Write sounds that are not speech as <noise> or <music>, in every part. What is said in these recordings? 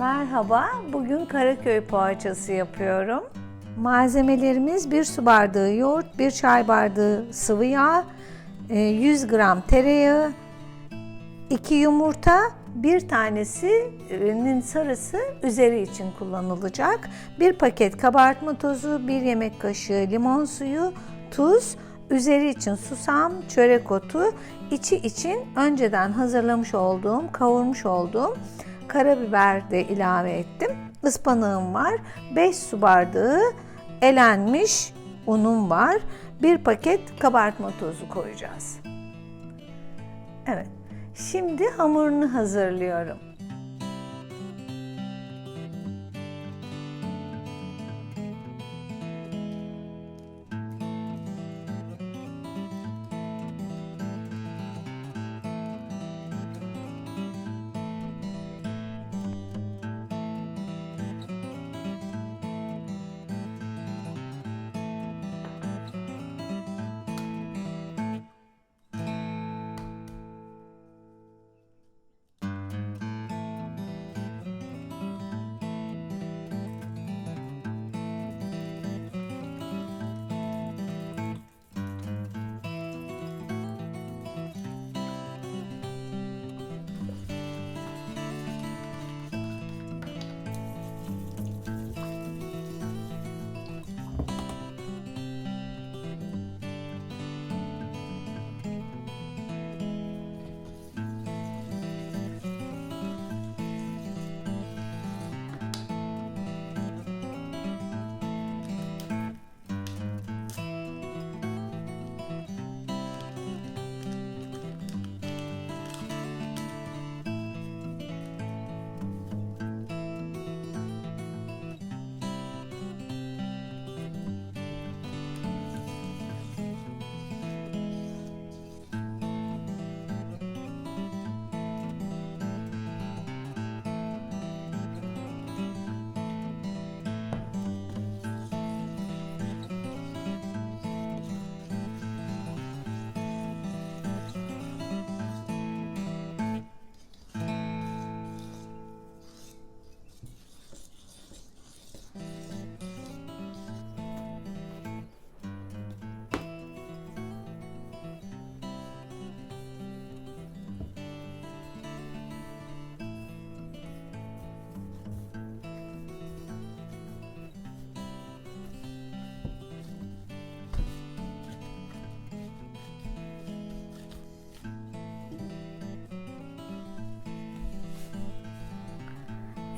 Merhaba, bugün Karaköy poğaçası yapıyorum. Malzemelerimiz 1 su bardağı yoğurt, 1 çay bardağı sıvı yağ, e, 100 gram tereyağı, 2 yumurta, bir tanesinin sarısı üzeri için kullanılacak. Bir paket kabartma tozu, bir yemek kaşığı limon suyu, tuz, üzeri için susam, çörek otu, içi için önceden hazırlamış olduğum, kavurmuş olduğum karabiber de ilave ettim. Ispanağım var. 5 su bardağı elenmiş unum var. Bir paket kabartma tozu koyacağız. Evet. Şimdi hamurunu hazırlıyorum.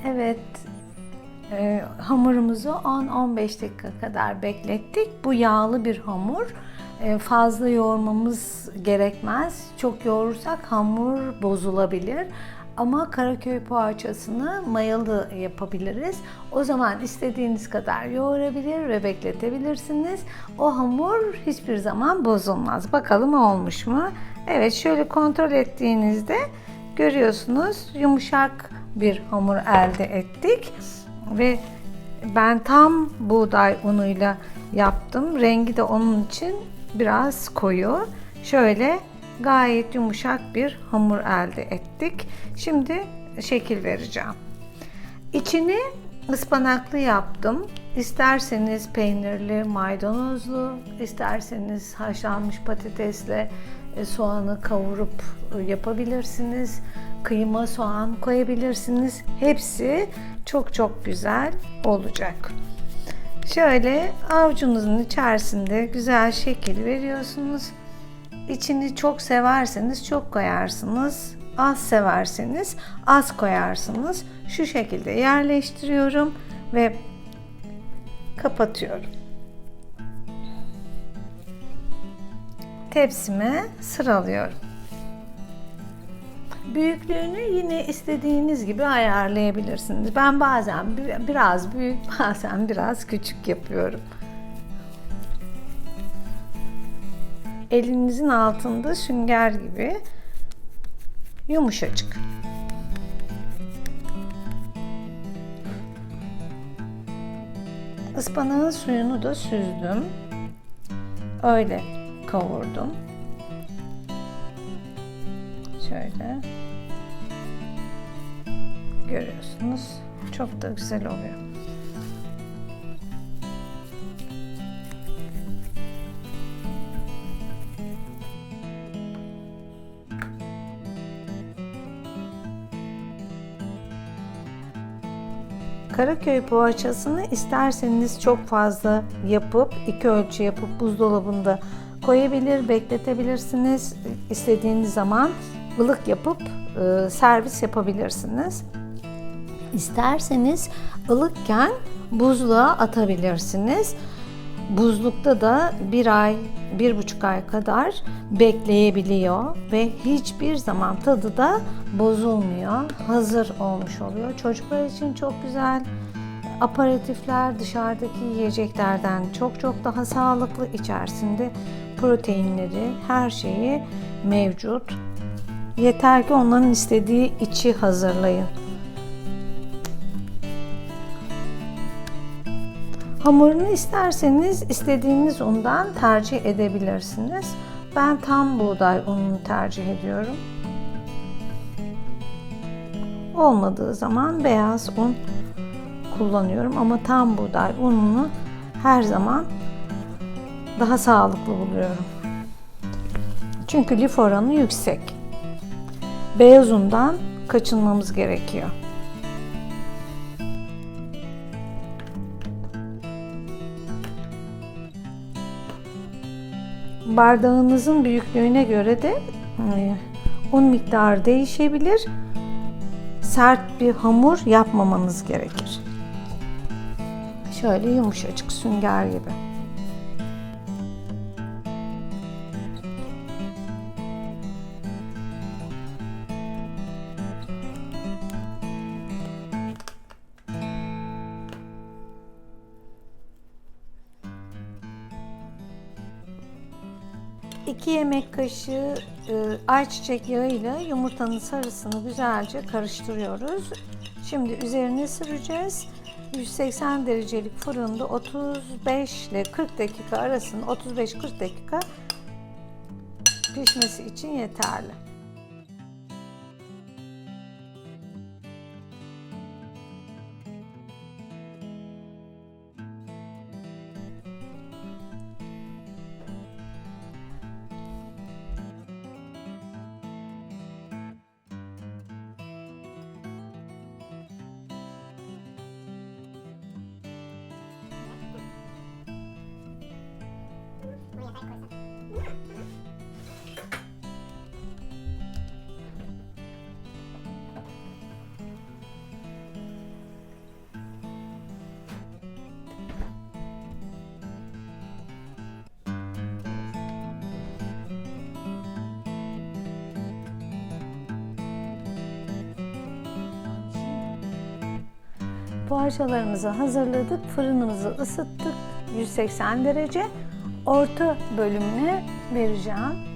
Evet, e, hamurumuzu 10-15 dakika kadar beklettik. Bu yağlı bir hamur. E, fazla yoğurmamız gerekmez. Çok yoğurursak hamur bozulabilir. Ama Karaköy poğaçasını mayalı yapabiliriz. O zaman istediğiniz kadar yoğurabilir ve bekletebilirsiniz. O hamur hiçbir zaman bozulmaz. Bakalım olmuş mu? Evet şöyle kontrol ettiğinizde görüyorsunuz yumuşak bir hamur elde ettik ve ben tam buğday unuyla yaptım. Rengi de onun için biraz koyu. Şöyle gayet yumuşak bir hamur elde ettik. Şimdi şekil vereceğim. İçini ıspanaklı yaptım. İsterseniz peynirli, maydanozlu, isterseniz haşlanmış patatesle soğanı kavurup e, yapabilirsiniz. Kıyma, soğan koyabilirsiniz. Hepsi çok çok güzel olacak. Şöyle avucunuzun içerisinde güzel şekil veriyorsunuz. İçini çok severseniz çok koyarsınız. Az severseniz az koyarsınız. Şu şekilde yerleştiriyorum ve kapatıyorum. Tepsime sıralıyorum. Büyüklüğünü yine istediğiniz gibi ayarlayabilirsiniz. Ben bazen biraz büyük, <laughs> bazen biraz küçük yapıyorum. Elinizin altında sünger gibi yumuşacık. Ispanağın suyunu da süzdüm. Öyle kavurdum. Şöyle görüyorsunuz. Çok da güzel oluyor. Karaköy poğaçasını isterseniz çok fazla yapıp iki ölçü yapıp buzdolabında koyabilir, bekletebilirsiniz. İstediğiniz zaman ılık yapıp e, servis yapabilirsiniz. İsterseniz ılıkken buzluğa atabilirsiniz. Buzlukta da bir ay, bir buçuk ay kadar bekleyebiliyor ve hiçbir zaman tadı da bozulmuyor. Hazır olmuş oluyor. Çocuklar için çok güzel. Aparatifler dışarıdaki yiyeceklerden çok çok daha sağlıklı. İçerisinde proteinleri, her şeyi mevcut. Yeter ki onların istediği içi hazırlayın. Hamurunu isterseniz istediğiniz undan tercih edebilirsiniz. Ben tam buğday ununu tercih ediyorum. Olmadığı zaman beyaz un kullanıyorum ama tam buğday ununu her zaman daha sağlıklı buluyorum. Çünkü lif oranı yüksek. Beyaz undan kaçınmamız gerekiyor. Bardağınızın büyüklüğüne göre de e, un miktarı değişebilir. Sert bir hamur yapmamanız gerekir. Şöyle yumuşacık sünger gibi. İki yemek kaşığı e, ayçiçek yağıyla yumurtanın sarısını güzelce karıştırıyoruz. Şimdi üzerine süreceğiz. 180 derecelik fırında 35 ile 40 dakika arasında 35-40 dakika pişmesi için yeterli. Poğaçalarımızı hazırladık. Fırınımızı ısıttık. 180 derece. Orta bölümüne vereceğim.